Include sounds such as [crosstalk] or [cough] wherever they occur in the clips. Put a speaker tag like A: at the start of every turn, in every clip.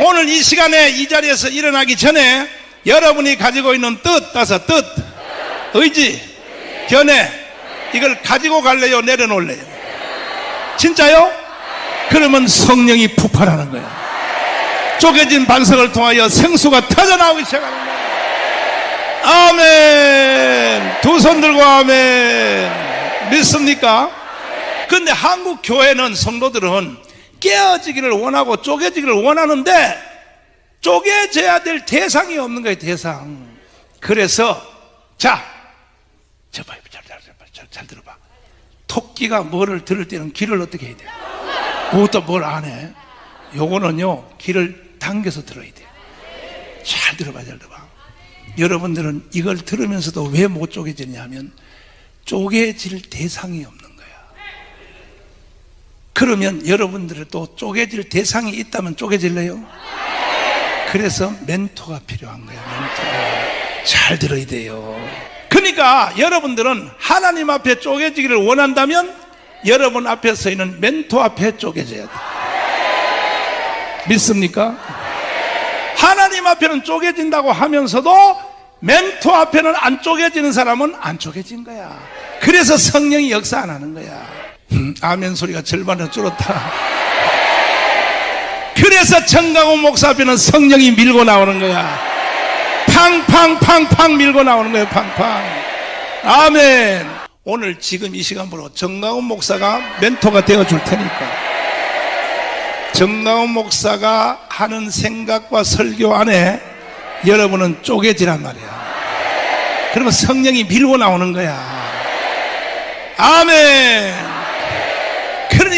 A: 오늘 이 시간에 이 자리에서 일어나기 전에 여러분이 가지고 있는 뜻, 따서 뜻, 의지, 견해, 이걸 가지고 갈래요? 내려놓을래요? 진짜요? 그러면 성령이 폭발하는 거야. 쪼개진 반석을 통하여 생수가 터져나오기 시작하는 거야. 아멘. 두 손 들고 아멘. 믿습니까? 근데 한국 교회는 성도들은 깨어지기를 원하고 쪼개지기를 원하는데 쪼개져야 될 대상이 없는 거예요, 대상. 그래서 자, 저 봐요, 잘, 잘, 잘, 잘, 잘 들어봐. 토끼가 뭐를 들을 때는 길을 어떻게 해야 돼? 그것도 뭘 안 해? 요거는요, 길을 당겨서 들어야 돼. 잘 들어봐, 잘 들어봐. 여러분들은 이걸 들으면서도 왜 못 쪼개지냐 하면 쪼개질 대상이 없는. 그러면 여러분들은 또 쪼개질 대상이 있다면 쪼개질래요? 그래서 멘토가 필요한 거야, 멘토가. 잘 들어야 돼요. 그러니까 여러분들은 하나님 앞에 쪼개지기를 원한다면 여러분 앞에 서 있는 멘토 앞에 쪼개져야 돼. 믿습니까? 하나님 앞에는 쪼개진다고 하면서도 멘토 앞에는 안 쪼개지는 사람은 안 쪼개진 거야. 그래서 성령이 역사 안 하는 거야. 음, 아멘 소리가 절반으로 줄었다. 그래서 정강훈 목사 앞에는 성령이 밀고 나오는 거야. 팡팡팡팡 밀고 나오는 거예요, 팡팡. 아멘. 오늘 지금 이 시간부로 정강훈 목사가 멘토가 되어 줄 테니까. 정강훈 목사가 하는 생각과 설교 안에 여러분은 쪼개지란 말이야. 그러면 성령이 밀고 나오는 거야. 아멘.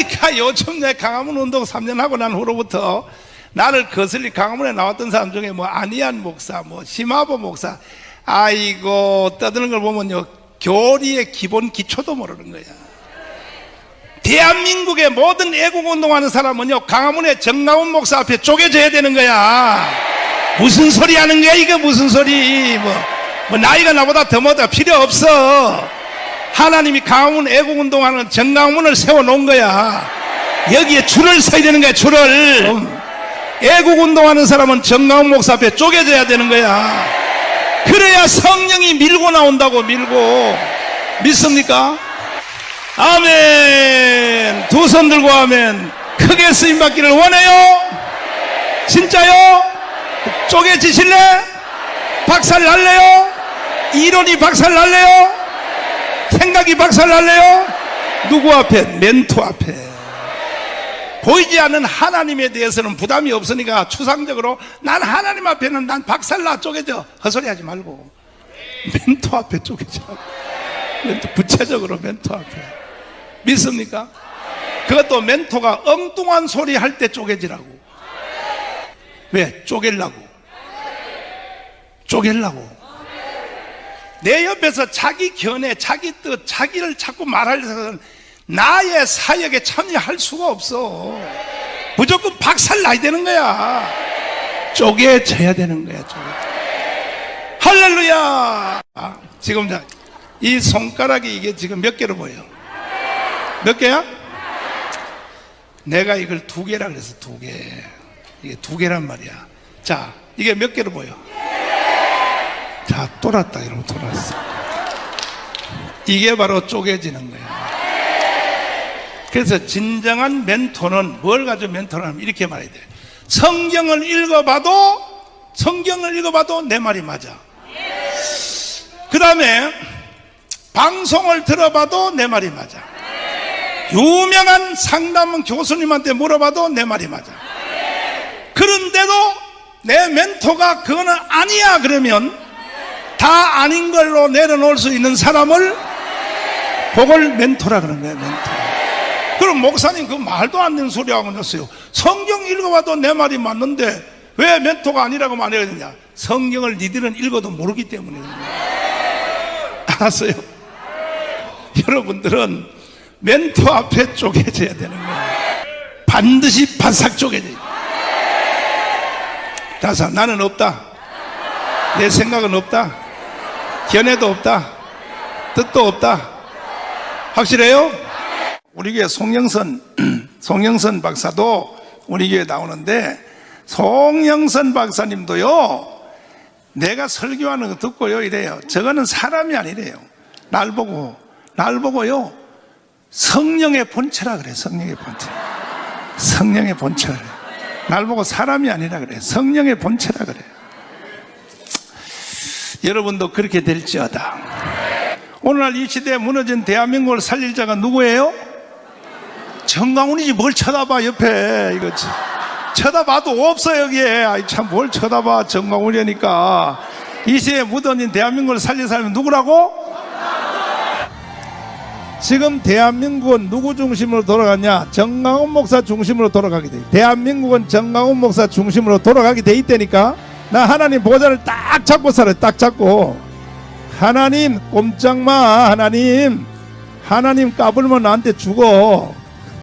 A: 그러니까 요즘 내 강화문 운동 3년 하고 난 후로부터 나를 거슬리 강화문에 나왔던 사람 중에 뭐 안희안 목사, 뭐 심하보 목사, 아이고 떠드는 걸 보면요 교리의 기본 기초도 모르는 거야. 대한민국의 모든 애국 운동하는 사람은요 강화문에 정나훈 목사 앞에 쪼개져야 되는 거야. 무슨 소리 하는 거야 이게 무슨 소리? 뭐, 뭐 나이가 나보다 더 못다 필요 없어. 하나님이 강화문 애국 운동하는 정강문을 세워 놓은 거야. 여기에 줄을 서야 되는 거야 줄을. 애국 운동하는 사람은 정강훈 목사 앞에 쪼개져야 되는 거야. 그래야 성령이 밀고 나온다고 밀고 믿습니까? 아멘. 두 손 들고 아멘. 크게 쓰임 받기를 원해요. 진짜요? 쪼개지실래? 박살 날래요? 이론이 박살 날래요? 생각이 박살 날래요? 누구 앞에? 멘토 앞에. 보이지 않는 하나님에 대해서는 부담이 없으니까 추상적으로 난 하나님 앞에는 난 박살나 쪼개져. 헛소리 하지 말고. 멘토 앞에 쪼개져. 멘토, 구체적으로 멘토 앞에. 믿습니까? 그것도 멘토가 엉뚱한 소리 할 때 쪼개지라고. 왜? 쪼갤라고. 쪼갤라고. 내 옆에서 자기 견해, 자기 뜻, 자기를 자꾸 말하려면 나의 사역에 참여할 수가 없어. 무조건 박살 나야 되는 거야. 쪼개져야 되는 거야, 쪼개. 할렐루야! 아, 지금 자, 이 손가락이 이게 지금 몇 개로 보여? 몇 개야? 내가 이걸 두 개라 그래서 두 개. 이게 두 개란 말이야. 자, 이게 몇 개로 보여? 자, 돌았다, 이러면 돌았어. 이게 바로 쪼개지는 거야. 그래서 진정한 멘토는 뭘 가지고 멘토를 하면 이렇게 말해야 돼. 성경을 읽어봐도, 성경을 읽어봐도 내 말이 맞아. 그 다음에 방송을 들어봐도 내 말이 맞아. 유명한 상담 교수님한테 물어봐도 내 말이 맞아. 그런데도 내 멘토가 그거는 아니야 그러면 다 아닌 걸로 내려놓을 수 있는 사람을 그걸 멘토라 그런 거예요 멘토. 그럼 목사님 그 말도 안 되는 소리 하고 있어요. 성경 읽어봐도 내 말이 맞는데 왜 멘토가 아니라고 말해야 되냐? 성경을 니들은 읽어도 모르기 때문에. 알았어요? 여러분들은 멘토 앞에 쪼개져야 되는 거예요. 반드시 바싹 쪼개져야 돼요. 다사 나는 없다. 내 생각은 없다 견해도 없다 뜻도 없다 확실해요? 우리 교회 송영선 [clears throat] 송영선 박사도 우리 교회 나오는데 송영선 박사님도요, 내가 설교하는 거 듣고요, 이래요. 저거는 사람이 아니래요. 날 보고, 날 보고요, 성령의 본체라 그래, 성령의 본체. 성령의 본체라 그래. 날 보고 사람이 아니라 그래. 성령의 본체라 그래. 여러분도 그렇게 될지어다. 오늘날 이 시대에 무너진 대한민국을 살릴 자가 누구예요? 정강훈이지 뭘 쳐다봐 옆에 이거지. 쳐다봐도 없어 여기에. 아이 참 뭘 쳐다봐 정강훈이니까 이 시대에 묻어진 대한민국을 살릴 사람이 누구라고? 지금 대한민국은 누구 중심으로 돌아가냐? 정강훈 목사 중심으로 돌아가게 돼. 대한민국은 정강훈 목사 중심으로 돌아가게 돼 있다니까. 나 하나님 보좌를 딱 잡고 살아. 딱 잡고. 하나님 꼼짝마. 하나님. 하나님 까불면 나한테 죽어.